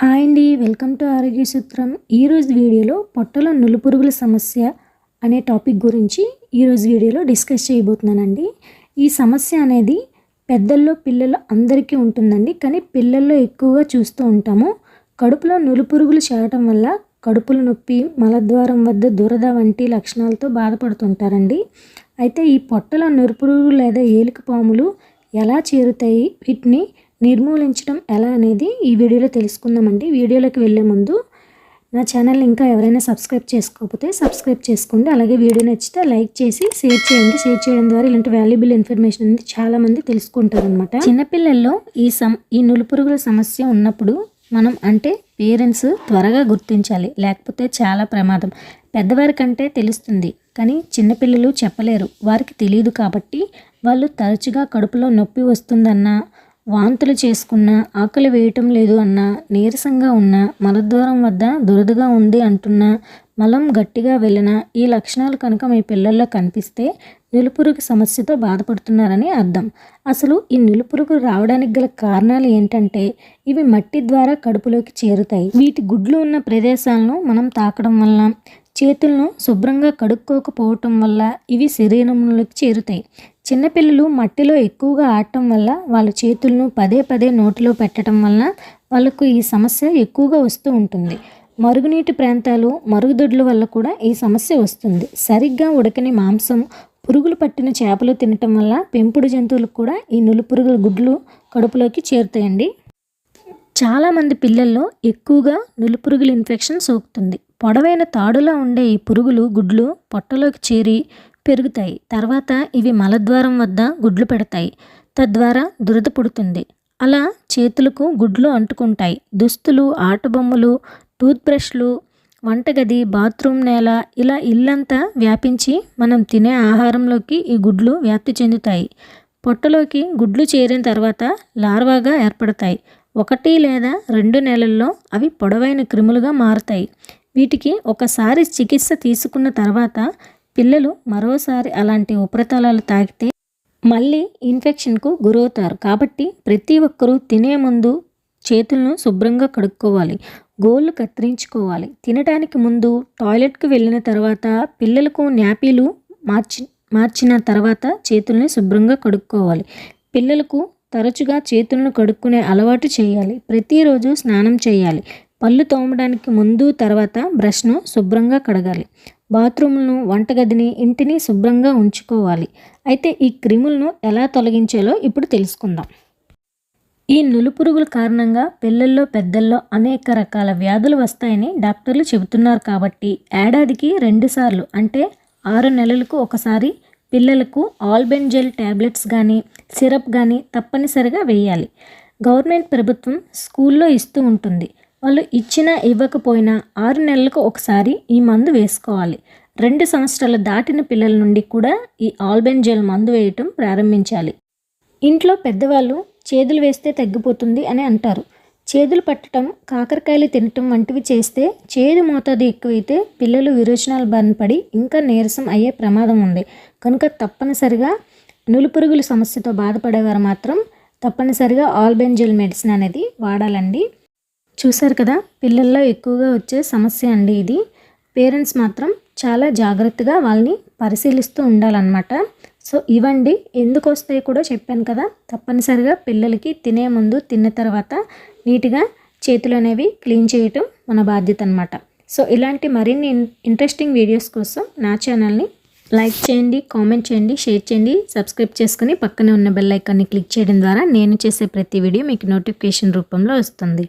Hi అండి welcome to ఆరోగ్య సూత్రం. ఈరోజు వీడియోలో పొట్టలో నులుపురుగుల సమస్య అనే టాపిక్ గురించి ఈరోజు వీడియోలో డిస్కస్ చేయబోతున్నానండి. ఈ సమస్య అనేది పెద్దల్లో పిల్లలు అందరికీ ఉంటుందండి. కానీ పిల్లల్లో ఎక్కువగా చూస్తూ ఉంటాము. కడుపులో నులుపురుగులు చేరటం వల్ల కడుపుల నొప్పి మలద్వారం వద్ద దురద వంటి లక్షణాలతో బాధపడుతుంటారండి. అయితే ఈ పొట్టలో నులుపురుగులు లేదా ఏలిక పాములు ఎలా చేరుతాయి? వీటిని నిర్మూలించడం ఎలా అనేది ఈ వీడియోలో తెలుసుకుందామండి. వీడియోలోకి వెళ్ళే ముందు నా ఛానల్ ఇంకా ఎవరైనా సబ్స్క్రైబ్ చేసుకోకపోతే సబ్స్క్రైబ్ చేసుకోండి. అలాగే వీడియో నచ్చితే లైక్ చేసి షేర్ చేయండి. షేర్ చేయడం ద్వారా ఇలాంటి వాల్యుబుల్ ఇన్ఫర్మేషన్ అనేది చాలామంది తెలుసుకుంటారనమాట చిన్నపిల్లల్లో ఈ సమ ఈ నులుపురుగుల సమస్య ఉన్నప్పుడు మనం అంటే పేరెంట్స్ త్వరగా గుర్తించాలి. లేకపోతే చాలా ప్రమాదం. పెద్దవారి కంటే తెలుస్తుంది. కానీ చిన్నపిల్లలు చెప్పలేరు. వారికి తెలియదు కాబట్టి వాళ్ళు తరచుగా కడుపులో నొప్పి వస్తుందన్నా వాంతులు చేసుకున్నా ఆకలి వేయటం లేదు అన్నా నీరసంగా ఉన్నా మలద్వారం వద్ద దురదగా ఉంది అంటున్నా మలం గట్టిగా వెళ్ళినా ఈ లక్షణాలు కనుక మీ పిల్లల్లో కనిపిస్తే నిలుపురుగు సమస్యతో బాధపడుతున్నారని అర్థం. అసలు ఈ నిలుపురుగు రావడానికి గల కారణాలు ఏంటంటే ఇవి మట్టి ద్వారా కడుపులోకి చేరుతాయి. వీటి గుడ్లు ఉన్న ప్రదేశాలను మనం తాకడం వల్ల చేతులను శుభ్రంగా కడుక్కోకపోవటం వల్ల ఇవి శరీరంలోకి చేరుతాయి. చిన్నపిల్లలు మట్టిలో ఎక్కువగా ఆడటం వల్ల వాళ్ళ చేతులను పదే పదే నోటిలో పెట్టడం వల్ల వాళ్ళకు ఈ సమస్య ఎక్కువగా వస్తూ ఉంటుంది. మరుగునీటి ప్రాంతాలు మరుగుదొడ్ల వల్ల కూడా ఈ సమస్య వస్తుంది. సరిగ్గా ఉడకని మాంసం పురుగులు పట్టిన చేపలు తినటం వల్ల పెంపుడు జంతువులకు కూడా ఈ నులుపురుగుల గుడ్లు కడుపులోకి చేరుతాయండి. చాలామంది పిల్లల్లో ఎక్కువగా నులుపురుగుల ఇన్ఫెక్షన్ సోకుతుంది. పొడవైన తాడులా ఉండే ఈ పురుగులు గుడ్లు పొట్టలోకి చేరి పెరుగుతాయి. తర్వాత ఇవి మలద్వారం వద్ద గుడ్లు పెడతాయి. తద్వారా దురద పుడుతుంది. అలా చేతులకు గుడ్లు అంటుకుంటాయి. దుస్తులు ఆట బొమ్మలు టూత్ బ్రష్లు వంటగది బాత్రూమ్ నేల ఇలా ఇల్లంతా వ్యాపించి మనం తినే ఆహారంలోకి ఈ గుడ్లు వ్యాప్తి చెందుతాయి. పొట్టలోకి గుడ్లు చేరిన తర్వాత లార్వాగా ఏర్పడతాయి. ఒకటి లేదా రెండు నెలల్లో అవి పొడవైన క్రిములుగా మారుతాయి. వీటికి ఒకసారి చికిత్స తీసుకున్న తర్వాత పిల్లలు మరోసారి అలాంటి ఉపరితలాలు తాకితే మళ్ళీ ఇన్ఫెక్షన్కు గురవుతారు. కాబట్టి ప్రతి ఒక్కరూ తినే ముందు చేతులను శుభ్రంగా కడుక్కోవాలి. గోళ్ళు కత్తిరించుకోవాలి. తినడానికి ముందు టాయిలెట్కి వెళ్ళిన తర్వాత పిల్లలకు న్యాపీలు మార్చి మార్చిన తర్వాత చేతుల్ని శుభ్రంగా కడుక్కోవాలి. పిల్లలకు తరచుగా చేతులను కడుక్కునే అలవాటు చేయాలి. ప్రతిరోజు స్నానం చేయాలి. పళ్ళు తోమడానికి ముందు తర్వాత బ్రష్ను శుభ్రంగా కడగాలి. బాత్రూమ్లను వంటగదిని ఇంటిని శుభ్రంగా ఉంచుకోవాలి. అయితే ఈ క్రిములను ఎలా తొలగించాలో ఇప్పుడు తెలుసుకుందాం. ఈ నులుపురుగుల కారణంగా పిల్లల్లో పెద్దల్లో అనేక రకాల వ్యాధులు వస్తాయని డాక్టర్లు చెబుతున్నారు కాబట్టి ఏడాదికి రెండుసార్లు అంటే ఆరు నెలలకు ఒకసారి పిల్లలకు ఆల్బెంజెల్ ట్యాబ్లెట్స్ కానీ సిరప్ కానీ తప్పనిసరిగా వేయాలి. గవర్నమెంట్ ప్రభుత్వం స్కూల్లో ఇస్తూ ఉంటుంది. వాళ్ళు ఇచ్చినా ఇవ్వకపోయినా ఆరు నెలలకు ఒకసారి ఈ మందు వేసుకోవాలి. రెండు సంవత్సరాలు దాటిన పిల్లల నుండి కూడా ఈ ఆల్బెంజెల్ మందు వేయటం ప్రారంభించాలి. ఇంట్లో పెద్దవాళ్ళు చేదులు వేస్తే తగ్గిపోతుంది అని అంటారు. చేదులు పట్టడం కాకరకాయలు తినటం వంటివి చేస్తే చేదు మోతాదు ఎక్కువైతే పిల్లలు విరోచనాలు బారినపడి ఇంకా నీరసం అయ్యే ప్రమాదం ఉంది. కనుక తప్పనిసరిగా నులుపురుగుల సమస్యతో బాధపడేవారు మాత్రం తప్పనిసరిగా ఆల్బెంజెల్ మెడిసిన్ అనేది వాడాలండి. చూసారు కదా పిల్లల్లో ఎక్కువగా వచ్చే సమస్య అండి ఇది. పేరెంట్స్ మాత్రం చాలా జాగ్రత్తగా వాళ్ళని పరిశీలిస్తూ ఉండాలన్నమాట. సో ఇవ్వండి. ఎందుకు వస్తాయి కూడా చెప్పాను కదా తప్పనిసరిగా పిల్లలకి తినే ముందు తిన్న తర్వాత నీట్గా చేతులు అనేవి క్లీన్ చేయటం మన బాధ్యత అనమాట సో ఇలాంటి మరిన్ని ఇంట్రెస్టింగ్ వీడియోస్ కోసం నా ఛానల్ని లైక్ చేయండి కామెంట్ చేయండి షేర్ చేయండి సబ్స్క్రైబ్ చేసుకుని పక్కనే ఉన్న బెల్ ఐకాన్ని క్లిక్ చేయడం ద్వారా నేను చేసే ప్రతి వీడియో మీకు నోటిఫికేషన్ రూపంలో వస్తుంది.